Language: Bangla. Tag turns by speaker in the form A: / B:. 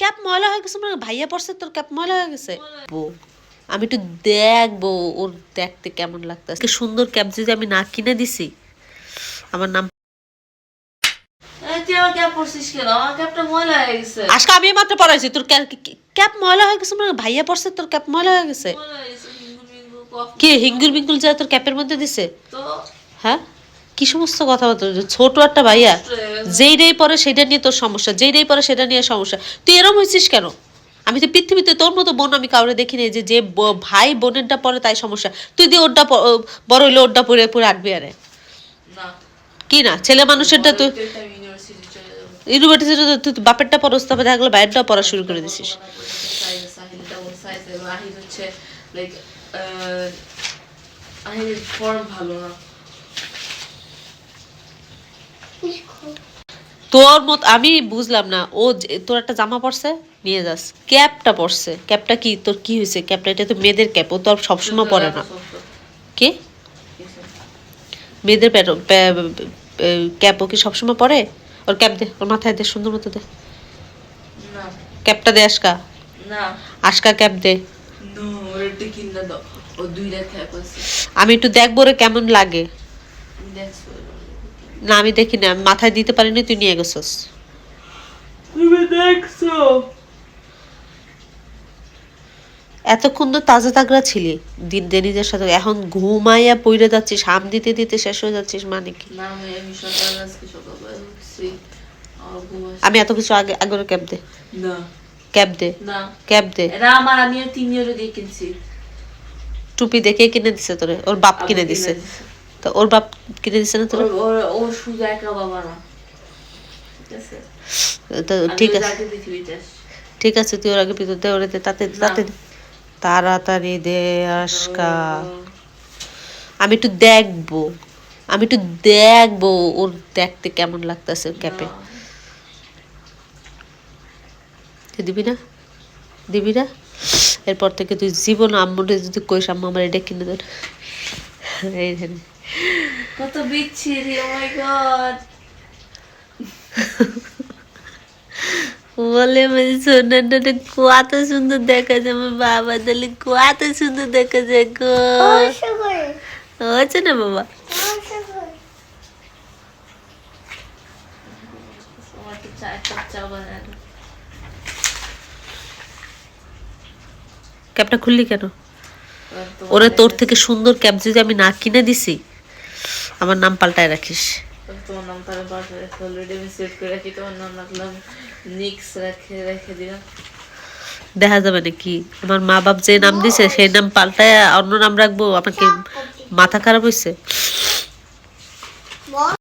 A: ক্যাপ ময়লা হয়ে গেছে মানে ভাইয়া পড়ছে তোর ক্যাপ ময়লা হয়ে গেছে? আমি একটু দেখব ওর দেখতে কেমন লাগতেছে। কি সুন্দর ক্যাপ যদি আমি না কিনে দিছি আমার নাম আজকে আমি মাত্র পড়াইছি তোর ক্যাপ ময়লা হয়ে গেছে মানে ভাইয়া পড়ছে তোর ক্যাপ ময়লা হয়ে গেছে।
B: হিঙ্গুর
A: কি হিঙ্গুল বিঙ্গুল যা তোর ক্যাপের মধ্যে দিছে? হ্যাঁ? কি সমস্ত কথা বলতো ছোট একটা ভাইয়া যেই রেই পরে সেটা নিয়ে তোর সমস্যা যেই রেই পরে সেটা নিয়ে সমস্যা। তুই এরম হয়েছিস কেন? আমি তো পৃথিবীতে তোর মতো বোন আমি কাউরে দেখি নাই যে যে ভাই বোনেরটা পরে তাই সমস্যা। তুই দিয়ে ওরটা বড় হইলে ওরটা পরে পরে আটবি আরে। কি না? ছেলে মানুষেরটা তুই
B: ইউনিভার্সিটি
A: তুই বাপেরটা পড়স তারপরে দেখা গেলো পড়া শুরু করে দিছিস।
B: লাইক ফর্ম ভালো না।
A: তোর মত আমি বুঝলাম না। ও তোর একটা জামা পরছে নিয়ে যাস। ক্যাপটা পরছে। ক্যাপটা কি তোর কি হয়েছে? ক্যাপটা এটা তো মেয়েদের ক্যাপ ও তো আর সবসময় পরে না। কে? মেয়েদের ক্যাপ ও কি সবসময় পরে? ওর ক্যাপ দে ওর মাথায় দে সুন্দর মতো দে। ক্যাপটা দে আজকা
B: না।
A: আজকা ক্যাপ দে। আমি একটু দেখব রে কেমন লাগে।
B: দেখছ।
A: না আমি দেখি না মাথায় দিতে পারিনি তুই নিয়ে গেছস।
B: তুমি দেখছ?
A: এতক্ষণ তো তাজা তাগড়া ছিলি দিন দেনিদের সাথে। এখন ঘুমাইয়া পইরে যাচ্ছিস হাম দিতে দিতে শেষ হয়ে যাচ্ছিস মানে কি?
B: আমি
A: এত কিছু আগে আগে ক্যাব দে।
B: না।
A: ক্যাব দে।
B: না।
A: ক্যাব দে।
B: এটা আমার আমি তিন ইউরো দিয়ে কিনছি।
A: টুপি দেখে কিনে দিছে তোরে ওর বাপ কিনে দিছে। তো ওর বাপ কিনে দিছে না তোরে?
B: ওর শুধু একা বাবা না ঠিক আছে?
A: তো ঠিক আছে। ঠিক আছে তুই ওর আগে ভিতর দে ওরে তাতে তাতে তাড়াতাড়ি দে আজকা আমি একটু দেখব। আমি একটু দেখব ওর দেখতে কেমন লাগতেছে ক্যাপে। তুই দিবি না? দিবি না? এরপর থেকে তুই জীবন আম্মুরে যদি কইস আম্মু আমার এটা কিনে দেন। এই যে নে।
B: কত বিচ্ছিরি ও মাই গড
A: বলে মানে সোনাটা কত সুন্দর দেখা যায় আমার বাবা তাহলে কত সুন্দর দেখা যায় গো। হচ্ছে না বাবা? ক্যাপটা খুললি কেন? ওরা তোর থেকে সুন্দর ক্যাপ যদি আমি না কিনে দিছি আমার নাম পাল্টায় রাখিস।
B: তোমার নাম রেখে অলরেডি আমি সেভ করে রাখি তোমার নাম রাখলাম নিক্স রেখে রেখে দিলাম।
A: দেখা যাবে নাকি? আমার মা বাপ যে নাম দিছে সেই নাম পাল্টায় অন্য নাম রাখব আমাকে মাথা খারাপ হয়েছে